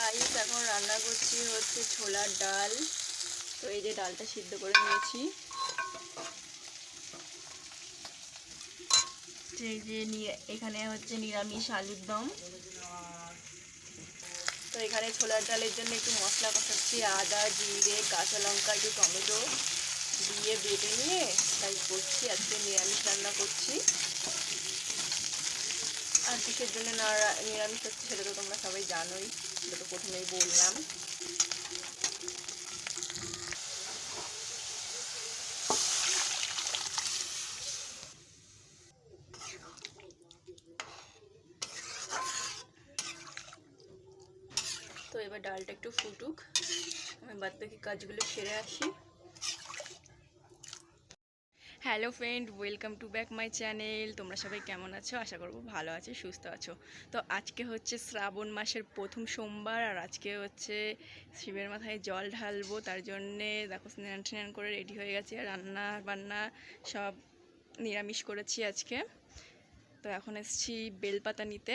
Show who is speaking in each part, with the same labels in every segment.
Speaker 1: Guys এখন রান্না করছি হচ্ছে ছোলার ডাল। তো এই যে ডালটা সিদ্ধ করে নিয়েছি। এই যে এখানে হচ্ছে নিরামিষ আলুর দম। তো এখানে ছোলার ডালের জন্য একটু মশলা কষাচ্ছি, আদা, জিরে, কাঁচা লঙ্কা, একটু টমেটো দিয়ে বেটে নিয়ে তাই করছি, আজকে নিরামিষ রান্না করছি। আর কিসের জন্য না নিরামিষ হচ্ছে সেটা তো তোমরা সবাই জানোই। সেটা তো প্রথমেই বললাম। তো এবার ডালটা একটু ফুটুক। আমি বাদ বাকি কাজগুলো সেরে আসি। Hello friend, welcome to back my channel. তোমরা সবাই কেমন আছো? আশা করব ভালো আছো, সুস্থ আছো। তো আজকে হচ্ছে শ্রাবণ মাসের প্রথম সোমবার, আর আজকে হচ্ছে শিবের মাথায় জল ঢালবো, তার জন্যে দেখো স্নান স্নান করে রেডি হয়ে গেছে রান্না বান্না সব নিরামিষ করেছি আজকে। তো এখন এসেছি বেলপাতা নিতে।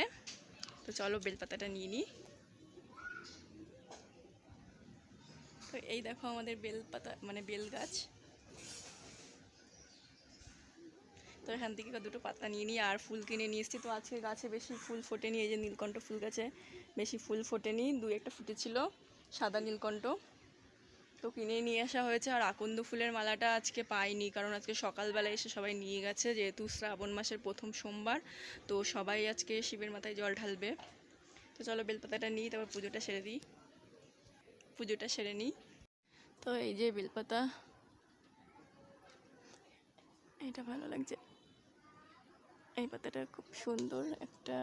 Speaker 1: তো চলো বেলপাতাটা নিয়ে নিই। তো এই দেখো আমাদের বেলপাতা মানে বেল গাছ। তো এখান থেকে দুটো পাতা নিয়ে নিই আর ফুল কিনে নিয়ে এসেছি। তো আজকে গাছে বেশি ফুল ফোটেনি, এই যে নীলকণ্ঠ ফুল গাছে বেশি ফুল ফোটেনি। দুই একটা ফুটেছিল, সাদা নীলকণ্ঠ। তো কিনে নিয়ে আসা হয়েছে, আর আকন্দ ফুলের মালাটা আজকে পাইনি, কারণ আজকে সকালবেলা এসে সবাই নিয়ে গেছে, যেহেতু শ্রাবণ মাসের প্রথম সোমবার। তো সবাই আজকে শিবের মাথায় জল ঢালবে। তো চলো বেলপাতাটা নিই, তারপর পুজোটা সেরে দিই। পুজোটা সেরে নিই। তো এই যে বেলপাতা, এটা ভালো লাগছে। এই পাতাটা খুব সুন্দর একটা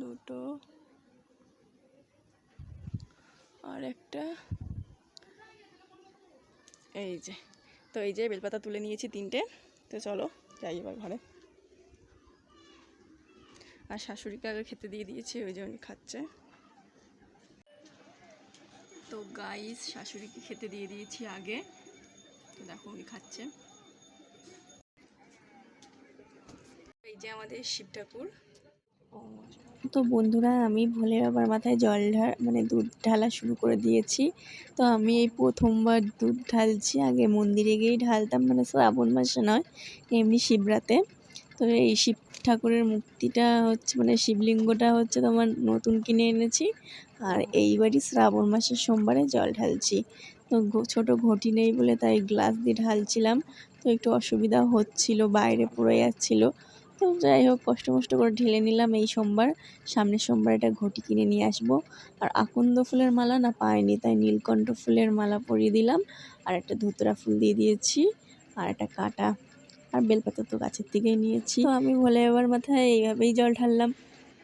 Speaker 1: দুটো আর একটা। এই যে, তো এই যে বেলপাতা তুলে নিয়েছি তিনটে। তো চলো যাই এবার ঘরে। আর শাশুড়িকে আগে খেতে দিয়ে দিয়েছি, ওই যে উনি খাচ্ছে। তো গাইস শাশুড়িকে খেতে দিয়ে দিয়েছি আগে। তো দেখো উনি খাচ্ছে। এই যে আমাদের শিব ঠাকুর।
Speaker 2: তো বন্ধুরা, আমি ভোলে বাবার মাথায় জল ঢাল মানে দুধ ঢালা শুরু করে দিয়েছি। তো আমি এই প্রথমবার দুধ ঢালছি। আগে মন্দিরে গিয়েই ঢালতাম মানে শ্রাবণ মাসে নয়, এমনি শিবরাতে। তো এই শিব ঠাকুরের মূর্তিটা হচ্ছে মানে শিবলিঙ্গটা হচ্ছে তোমার নতুন কিনে এনেছি। আর এইবারই শ্রাবণ মাসের সোমবারে জল ঢালছি। তো ছোট ঘটি নেই বলে তাই গ্লাস দিয়ে ঢালছিলাম। তো একটু অসুবিধা হচ্ছিল, বাইরে পড়ে যাচ্ছিল। তো যাই হোক, কষ্ট মষ্ট করে ঢেলে নিলাম এই সোমবার। সামনের সোমবার একটা ঘটি কিনে নিয়ে আসব। আর আকন্দ ফুলের মালা না পাইনি, তাই নীলকণ্ঠ ফুলের মালা পরিয়ে দিলাম। আর একটা ধুতরা ফুল দিয়ে দিয়েছি। আর একটা কাটা আর বেলপাতা তো গাছের থেকেই নিয়েছি। তো আমি ভোলে বাবার মাথায় এইভাবেই জল ঢাললাম।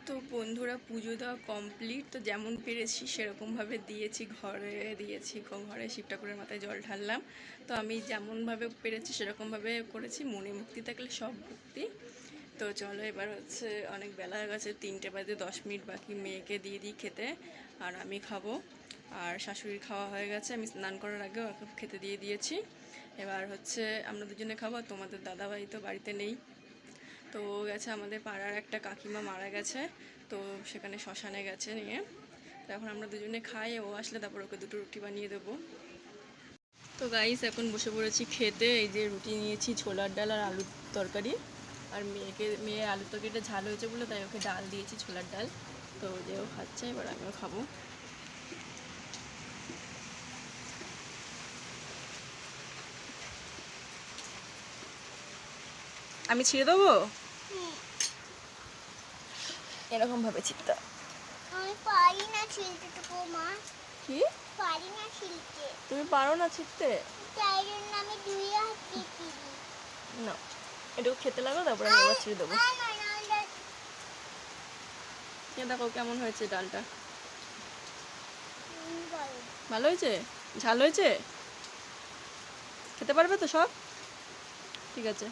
Speaker 1: তো বন্ধুরা পুজো দেওয়া কমপ্লিট তো যেমন পেরেছি সেরকমভাবে দিয়েছি ঘরে দিয়েছি ঘরে শিব ঠাকুরের মাথায় জল ঢাললাম। তো আমি যেমনভাবে পেরেছি সেরকমভাবে করেছি, মনে মুক্তি থাকলে সব মুক্তি। তো চলো এবার হচ্ছে অনেক বেলা হয়ে গেছে, তিনটে বাজে দশ মিনিট, বাকি মেয়েকে দিয়ে দিই খেতে, আর আমি খাব। আর শাশুড়ির খাওয়া হয়ে গেছে, আমি স্নান করার আগেও খেতে দিয়ে দিয়েছি। এবার হচ্ছে আমরা দুজনে খাব তোমাদের দাদাভাই তো বাড়িতে নেই। তো গেছে আমাদের পাড়ার একটা কাকিমা মারা গেছে, তো সেখানে শ্মশানে গেছে নিয়ে। তো এখন আমরা দুজনে খাই, ও আসলে তারপর ওকে দুটো রুটি বানিয়ে দেবো। তো গাইস এখন বসে পড়েছি খেতে, এই যে রুটি নিয়েছি, ছোলার ডাল আর আলুর তরকারি। আর মেয়েকে, মেয়ে আলুর তরকারিটা ঝাল হয়েছে বলে তাই ওকে ডাল দিয়েছি, ছোলার ডাল। তো ও যে ও খাচ্ছে, এবার আমিও খাব। আমি ছিঁড়ে দেবো? এরকম ভাবে ছিটতে
Speaker 3: আমি পারি না ছিলতে টুকু মা।
Speaker 1: কি?
Speaker 3: পারি না ছিলতে
Speaker 1: তুমি পারো না ছিটতে
Speaker 3: তাই জন্য আমি দুই হাত দিই
Speaker 1: না। এটুকু খেতে লাগো তারপরে আমি এবার ছিঁড়ে দেবো। দেখো কেমন হয়েছে ডালটা। ভালো হয়েছে? ঝাল হয়েছে? খেতে পারবে তো সব? ঠিক আছে।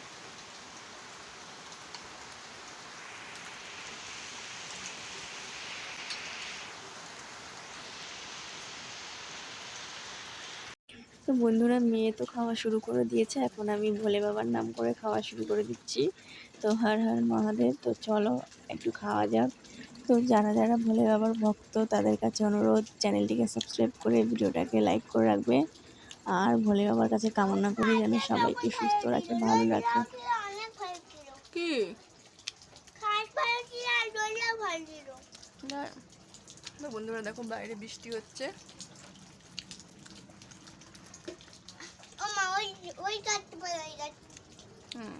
Speaker 2: তো বন্ধুরা মেয়ে তো খাওয়া শুরু করে দিয়েছে এখন আমি ভোলে বাবার নাম করে খাওয়া শুরু করে দিচ্ছি। তো হর হর মহাদেব তো চলো একটু খাওয়া যাক। তো যারা যারা ভোলে বাবার ভক্ত তাদের কাছে অনুরোধ চ্যানেলটিকে সাবস্ক্রাইব করে ভিডিওটাকে লাইক করে রাখবে। আর ভোলে বাবার কাছে কামনা করি যেন সবাইকে সুস্থ রাখে ভালো রাখে।
Speaker 1: কি? বন্ধুরা দেখো বাইরে বৃষ্টি হচ্ছে
Speaker 3: ও মা ওই ওই কাটতে পারে ওই কাটতে
Speaker 1: হুম